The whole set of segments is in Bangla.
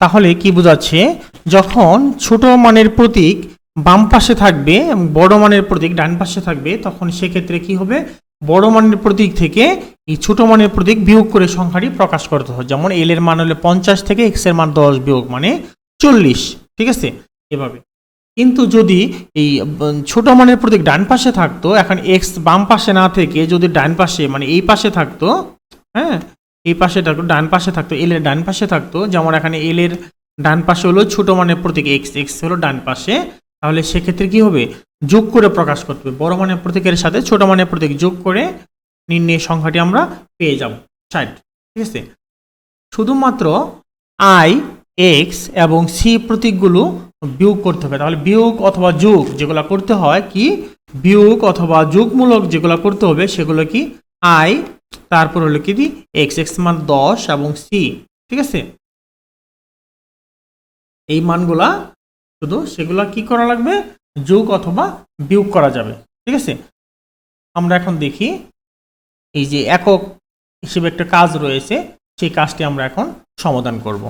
তাহলে কি বোঝাচ্ছে? যখন ছোট মানের প্রতীক বাম পাশে থাকবে, বড় মানের প্রতীক ডান পাশে থাকবে, তখন সেক্ষেত্রে কি হবে? বড় মানের প্রতীক থেকে এই ছোট মানের প্রতীক বিয়োগ করে সংখ্যাটি প্রকাশ করতে হয়। যেমন এল এর মান হলে পঞ্চাশ থেকে এক্সের মান দশ বিয়োগ মানে চল্লিশ। ঠিক আছে? এভাবে। কিন্তু যদি এই ছোট মানের প্রতীক ডান পাশে থাকতো, এখন এক্স বাম পাশে না থেকে যদি ডান পাশে মানে এই পাশে থাকতো হ্যাঁ এই পাশে থাকতো, ডান পাশে থাকতো এল এর ডান পাশে থাকতো। যেমন এখানে এল এর ডান পাশে হলো ছোট মানের প্রতীক এক্স এক্স হলো ডান পাশে। তাহলে সেক্ষেত্রে কি হবে? যোগ করে প্রকাশ করতে হবে। বড় মানের প্রতীকের সাথে ছোট মানের প্রতীক যোগ করে নির্ণয় সংখ্যাটি আমরা পেয়ে যাব। ষাট, ঠিক আছে? শুধুমাত্র আই এক্স এবং সি প্রতীকগুলো বিয়োগ করতে হবে। তাহলে বিয়োগ অথবা যোগ যেগুলো করতে হয় কি? বিয়োগ অথবা যোগমূলক যেগুলো করতে হবে সেগুলো কি? আই তারপর হলো কি এক্স এক্স মান দশ এবং সি ঠিক আছে? এই মানগুলা শুধু সেগুলা কি করা লাগবে? যোগ অথবা বিয়োগ করা যাবে, ঠিক আছে? আমরা এখন দেখি, এই যে একক হিসেবে একটা কাজ রয়েছে, সেই কাজটি আমরা এখন সমাধান করব।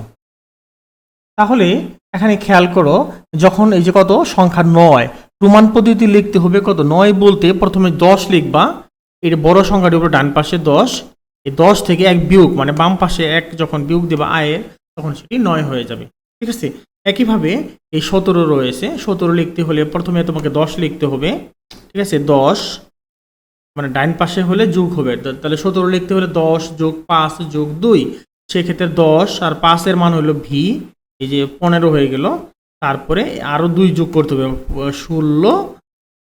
তাহলে এখানে খেয়াল করো, যখন এই যে কত? সংখ্যা নয়। প্রমাণ পদ্ধতি লিখতে হবে কত? নয় বলতে প্রথমে দশ লিখবা এর বড় সংখ্যাটি উপর ডান পাশে দশ, এই দশ থেকে এক বিয়োগ মানে বাম পাশে এক যখন বিয়োগ দেবা আয়ের তখন সেটি নয় হয়ে যাবে। ঠিক আছে? একইভাবে এই সতেরো রয়েছে, সতেরো লিখতে হলে প্রথমে তোমাকে দশ লিখতে হবে। ঠিক আছে? দশ মানে ডাইন পাশে হলে যোগ হবে। তাহলে সতেরো লিখতে হলে দশ যোগ পাঁচ যোগ দুই, সেক্ষেত্রে দশ আর পাঁচের মান হলো ভি, এই যে পনেরো হয়ে গেল। তারপরে আরও দুই যোগ করতে হবে ষোলো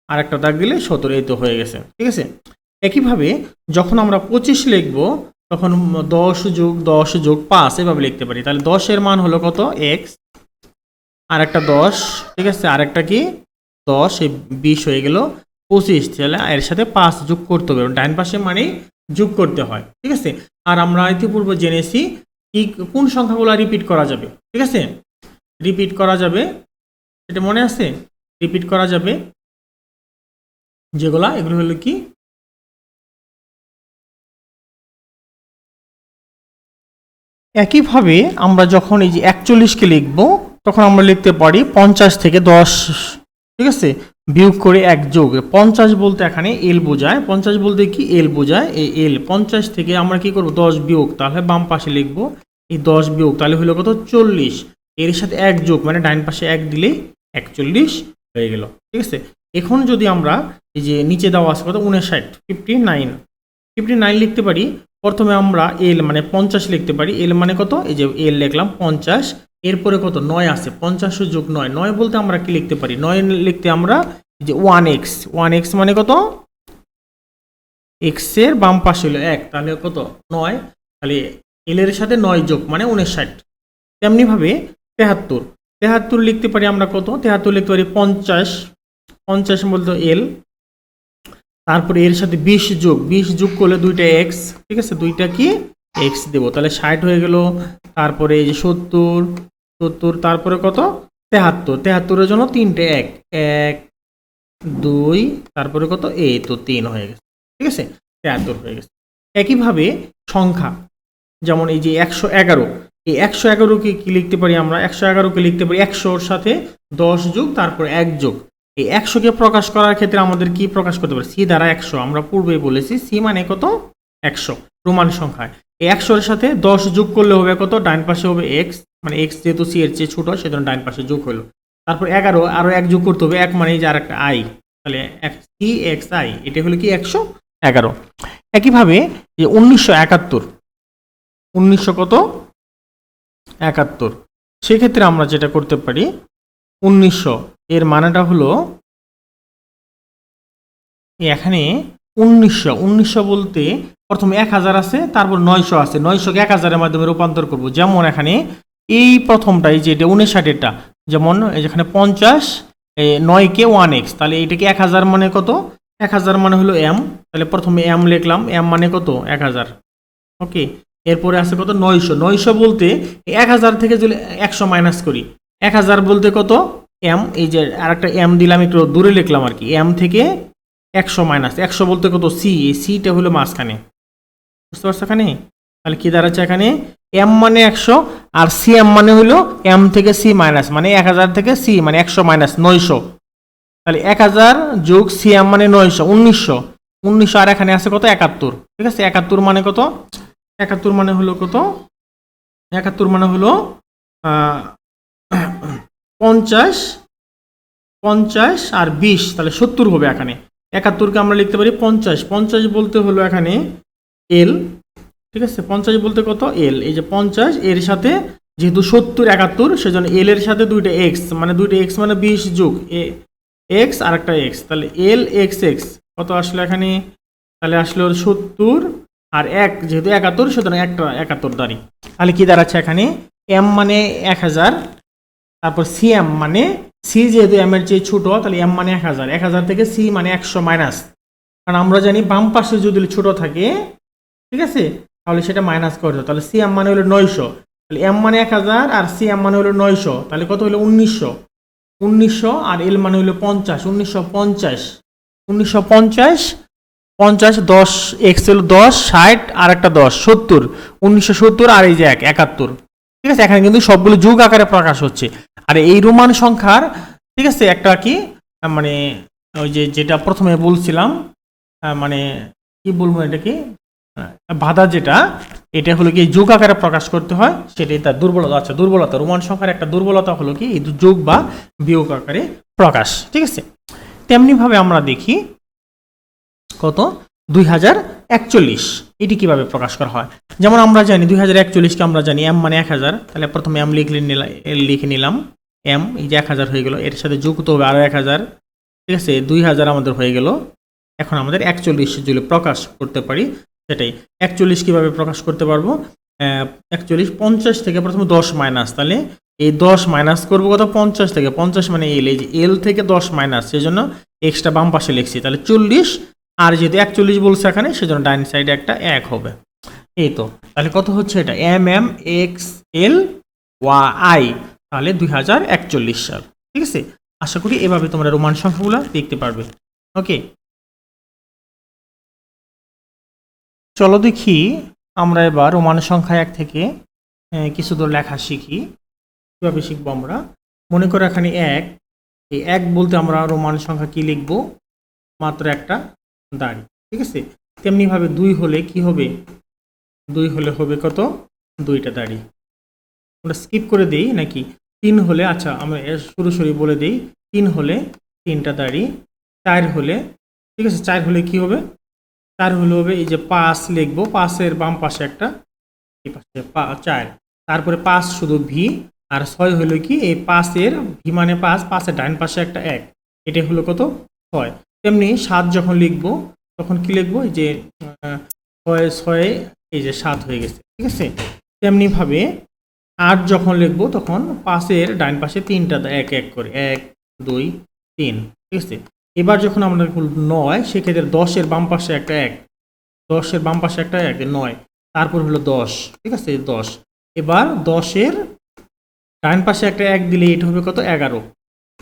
আর একটা দাগ দিলে সতেরো, এই তো হয়ে গেছে। ঠিক আছে? একইভাবে যখন আমরা পঁচিশ লিখব, তখন দশ যোগ দশ যোগ পাঁচ এভাবে লিখতে পারি। তাহলে দশের মান হলো কত? এক্স। আর একটা দশ, ঠিক আছে? আর একটা কি? দশ বিশ হয়ে গেল পঁচিশ। তাহলে এর সাথে পাঁচ যোগ করতে হবে। ডাইন পাশে মানে যোগ করতে হয়, ঠিক আছে? আর আমরা ইতিপূর্বে জেনেছি কি, কোন সংখ্যাগুলো রিপিট করা যাবে, ঠিক আছে? রিপিট করা যাবে, এটা মনে আছে? রিপিট করা যাবে। যেগুলা, এগুলো হলো কি? একইভাবে আমরা যখন এই যে একচল্লিশকে লিখব, তখন আমরা লিখতে পারি পঞ্চাশ থেকে দশ, ঠিক আছে? বিয়োগ করে এক যোগ। পঞ্চাশ বলতে এখানে এল বোঝায়। পঞ্চাশ বলতে কি এল বোঝায়? এই এল পঞ্চাশ থেকে আমরা কি করব? দশ বিয়োগ। তাহলে বাম পাশে লিখব। এই দশ বিয়োগ, তাহলে হলো কত? চল্লিশ। এর সাথে এক যোগ মানে ডাইন পাশে এক দিলেই একচল্লিশ হয়ে গেল। ঠিক আছে? এখন যদি আমরা এই যে নিচে দেওয়া আছে কত? উনষাট ফিফটি নাইন ফিফটি নাইন লিখতে পারি। প্রথমে আমরা এল মানে পঞ্চাশ লিখতে পারি। এল মানে কত? এই যে এল লিখলাম, পঞ্চাশ। এরপরে কত? নয় আছে। পঞ্চাশ যোগ নয়। নয় বলতে আমরা কি লিখতে পারি? নয় লিখতে আমরা যে ওয়ান এক্স। ওয়ান এক্স মানে কত? এক্সের বাম পাশে হলো এক। তাহলে কত? নয়। তাহলে এল এর সাথে নয় যোগ মানে উনষাট তেমনিভাবে তেহাত্তর। তেহাত্তর লিখতে পারি আমরা কত? তেহাত্তর লিখতে পারি পঞ্চাশ। পঞ্চাশ বলতে এল। তারপরে এর সাথে বিশ যোগ বিশ যোগ করলে দুইটা এক্স ঠিক আছে? দুইটা কি? এক্স দেবো। তাহলে ষাট হয়ে গেল। তারপরে এই যে সত্তর সত্তর, তারপরে কত? তেহাত্তর। তেহাত্তরের জন্য তিনটে এক। এক, দুই, তারপরে কত? এই তো তিন হয়ে গেছে। ঠিক আছে? তেহাত্তর হয়ে গেছে। একইভাবে সংখ্যা। যেমন এই যে একশো এগারো। এই একশো এগারোকে কি লিখতে পারি আমরা? একশো এগারোকে লিখতে পারি একশোর সাথে দশ যোগ, তারপর এক যোগ। এই একশোকে প্রকাশ করার ক্ষেত্রে আমাদের কি প্রকাশ করতে পারি? সি দ্বারা একশো। আমরা পূর্বে বলেছি সি মানে কত? একশো। রোমান সংখ্যায় এই একশোর সাথে দশ যোগ করলে হবে কত? ডাইন পাশে হবে এক্স। মানে এক্স যেহেতু সি এর চেয়ে ছোট, সেজন্য ডাইন পাশে যোগ হলো। তারপর এগারো আরও এক যোগ করতে হবে। এক মানে যে আর একটা আই। তাহলে সি, এক্স, আই। এটা হলো কি একশো? এগারো। একইভাবে যে উনিশশো একাত্তর। উনিশশো কত? একাত্তর। সেক্ষেত্রে আমরা যেটা করতে পারি, উনিশশো এর মানেটা হলো এখানে উনিশশো উনিশশো বলতে প্রথমে এক হাজার আছে, তারপর নয়শো আছে। নয়শোকে এক হাজারের মাধ্যমে রূপান্তর করব। যেমন এখানে এই প্রথমটা এই যে এটা উনষাটেরটা যেমন এই যেখানে পঞ্চাশ নয় কে ওয়ান এক্স, তাহলে এটাকে এক হাজার মানে কত? এক হাজার মানে হলো এম, তাহলে প্রথমে এম লিখলাম, এম মানে কত? এক হাজার। ওকে, এরপরে আছে কত? নয়শো। নয়শো বলতে এক হাজার থেকে যদি একশো মাইনাস করি, এক হাজার বলতে কত? এম এই যে আর একটা এম দিলাম, একটু দূরে লিখলাম আর কি। এম থেকে একশো মাইনাস একশো বলতে কত? সি এই সিটা হলো মাঝখানে। বুঝতে পারছ এখানে? তাহলে কি দাঁড়াচ্ছে এখানে? এম মানে একশো, আর সি এম মানে হলো এম থেকে সি মাইনাস মানে এক হাজার থেকে সি মানে একশো মাইনাস নয়শো। তাহলে এক হাজার যোগ সি এম মানে নয়শো, উনিশশো। উনিশশো আর এখানে আছে কত? একাত্তর। ঠিক আছে? একাত্তর মানে কত? একাত্তর মানে হলো কত? একাত্তর মানে হলো পঞ্চাশ পঞ্চাশ আর বিশ, তাহলে সত্তর হবে এখানে। একাত্তরকে আমরা লিখতে পারি পঞ্চাশ। পঞ্চাশ বলতে হলো এখানে এল ঠিক আছে? পঞ্চাশ বলতে কত? এল এই যে পঞ্চাশ, এর সাথে যেহেতু সত্তর, একাত্তর, সেজন্য এল এর সাথে দুইটা এক্স মানে দুইটা এক্স মানে বিশ যোগ এ এক্স আর একটা এক্স তাহলে এল এক্স এক্স কত আসলো এখানে? তাহলে আসলো সত্তর আর এক, যেহেতু একাত্তর সুতরাং একটা একাত্তর দাঁড়ি। তাহলে কি দাঁড়াচ্ছে এখানে? এম মানে এক হাজার তারপর সি এম মানে সি যেহেতু এম এর চেয়ে ছোট, তাহলে এম মানে এক হাজার। এক হাজার থেকে সি মানে একশো মাইনাস কারণ আমরা জানি বাম পাশে যদি ছোট থাকে, ঠিক আছে? তাহলে সেটা মাইনাস করতে তাহলে সি এম মানে হলো নয়শো। তাহলে এম মানে এক হাজার আর সি এম মানে হলো নয়শো। তাহলে কত হলো? উনিশশো। উনিশশো আর এল মানে হলো পঞ্চাশ। উনিশশো পঞ্চাশ। উনিশশো পঞ্চাশ পঞ্চাশ দশ এক্স হলো দশ, ষাট, আর একটা দশ, সত্তর। উনিশশো সত্তর আর এই যে এক, একাত্তর। ঠিক আছে? এখানে কিন্তু সবগুলো যুগ আকারে প্রকাশ হচ্ছে। আর এই রোমান সংখ্যার, ঠিক আছে, একটা কি মানে ওই যে যেটা প্রথমে বলছিলাম মানে কি বলব এটা কি বাধা যেটা, এটা হলো কি যোগ আকারে প্রকাশ করতে হয়, সেটাই তার দুর্বলতা আচ্ছা দুর্বলতা, রোমান সংখ্যার একটা দুর্বলতা হলো কি, এই যোগ বা বিয়োগ আকারে প্রকাশ, ঠিক আছে? তেমনি ভাবে আমরা দেখি কত? দুই হাজার একচল্লিশ, এটি কীভাবে প্রকাশ করা হয়? যেমন আমরা জানি, দুই হাজার একচল্লিশকে আমরা জানি এম মানে এক হাজার, তাহলে প্রথমে এম লিখলে নিলাম লিখে নিলাম। এম, এই যে এক হাজার হয়ে গেল এর সাথে যুক্ত হবে আরও এক হাজার। ঠিক আছে, দুই হাজার আমাদের হয়ে গেল। এখন আমাদের একচল্লিশ যদি প্রকাশ করতে পারি, সেটাই। একচল্লিশ কীভাবে প্রকাশ করতে পারব? একচল্লিশ, পঞ্চাশ থেকে প্রথমে দশ মাইনাস, তাহলে এই দশ মাইনাস করব কত? পঞ্চাশ থেকে। পঞ্চাশ মানে এল এই যে এল থেকে দশ মাইনাস সেই জন্য এক্সট্রা বাম পাশে লিখছি। তাহলে চল্লিশ, আর যেহেতু একচল্লিশ বলছে এখানে, সেজন্য ডাইন সাইডে একটা এক হবে। এই তো, তাহলে কত হচ্ছে এটা? এম এম এক্স এল ওয়া আই তাহলে দুই হাজার একচল্লিশ সাল। ঠিক আছে? আশা করি এভাবে তোমরা রোমান সংখ্যাগুলো দেখতে পারবে। ওকে? চলো দেখি আমরা এবার রোমান সংখ্যা এক থেকে কিছু দূর লেখা শিখি। কীভাবে শিখব আমরা? মনে করো এখানে এক। এই এক বলতে আমরা রোমান সংখ্যা কি লিখব? মাত্র একটা দাড়ি। ঠিক আছে? তেমনিভাবে দুই হলে কি হবে? দুই হলে হবে কত? দুইটা দাড়ি। আমরা স্কিপ করে দিই নাকি? তিন হলে আচ্ছা আমরা শুরু শুরু বলে দিই। তিন হলে তিনটা দাড়ি, চার হলে, ঠিক আছে, চার হলে কি হবে? চার হলে হবে এই যে পাঁচ লিখব, পাঁচের বাম পাশে একটা, এই পাশে চার। তারপরে পাঁচ শুধু ভি আর ছয় হলো কি? এই পাঁচের ভি মানে পাঁচ, পাঁচের ডান পাশে একটা এক। এটা হলো কত? ছয়। তেমনি সাত যখন লিখব, তখন কি লিখব? এই যে ছয়, ছয়ে, এই যে সাত হয়ে গেছে, ঠিক আছে? তেমনি ভাবে আট যখন লিখব, তখন পাশের ডান পাশে তিনটা এক এক করে, এক, দুই, তিন, ঠিক আছে? এবার যখন আমরা নয়, সেক্ষেত্রে দশের বাম পাশে একটা এক, দশের বাম পাশে একটা এক, নয়, তারপর হলো দশ, ঠিক আছে? দশ। এবার দশের ডান পাশে একটা এক দিলে এটা হবে কত? এগারো।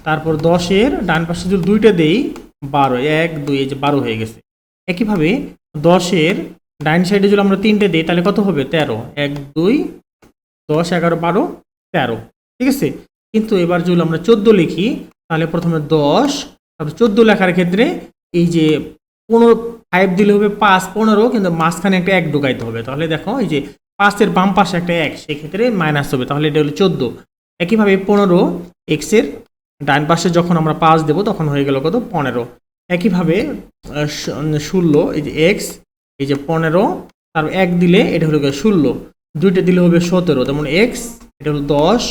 তারপর দশের ডান পাশে যদি দুইটা দেই, বারো, এক, দুই যে বারো হয়ে গেছে। একইভাবে দশের ডাইন সাইডে যদি আমরা তিনটে দিই, তাহলে কত হবে? তেরো। এক, দুই দশ, এগারো, বারো, তেরো। ঠিক আছে? কিন্তু এবার যদি আমরা চোদ্দ লিখি, তাহলে প্রথমে দশ, তারপর চোদ্দ লেখার ক্ষেত্রে এই যে পনেরো ফাইভ দিলে হবে পাঁচ, পনেরো, কিন্তু মাঝখানে একটা এক ঢুকাইতে হবে। তাহলে দেখো, এই যে পাঁচের বাম পাশে একটা এক, সেক্ষেত্রে মাইনাস হবে। তাহলে এটা হলো চোদ্দ। একইভাবে পনেরো এক্সের ডান পাশে যখন আমরা পাঁচ দেবো, তখন হয়ে গেল কত? পনেরো। একইভাবে ষোলো, এই যে এক্স এই যে পনেরো, তারপর এক দিলে এটা হলো ষোলো। দুইটা দিলে হবে সতেরো যেমন এক্স এটা হলো দশ,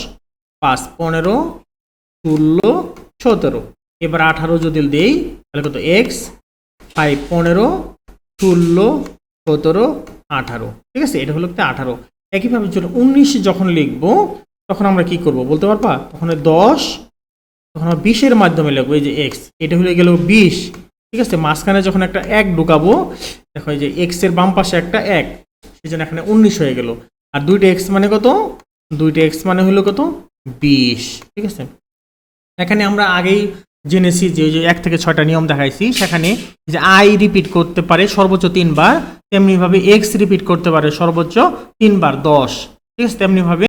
পাঁচ পনেরো, ষোলো, সতেরো। এবার আঠারো যদি দেই, তাহলে কত? এক্স ফাইভ পনেরো, ষোলো, সতেরো, আঠারো। ঠিক আছে? এটা হলো একটা আঠারো। একইভাবে যখন উনিশ যখন লিখব, তখন আমরা কি করব বলতে পারবা? তখন দশ, তখন আমরা বিশের মাধ্যমে লিখব, এই যে এক্স এটা হলে গেল বিশ। ঠিক আছে? মাঝখানে যখন একটা এক ঢুকাবো, দেখো এই যে এক্সের বাম পাশে একটা এক। সেই জন্য এখানে উনিশ হয়ে গেল। আর দুইটা এক্স মানে কত? দুইটা এক্স মানে হলো কত? বিশ, ঠিক আছে? এখানে আমরা আগেই জেনেছি যে যে এক থেকে ছয়টা নিয়ম দেখাইছি। সেখানে যে আই রিপিট করতে পারে সর্বোচ্চ তিনবার, তেমনিভাবে এক্স রিপিট করতে পারে সর্বোচ্চ তিনবার, দশ, ঠিক আছে? তেমনিভাবে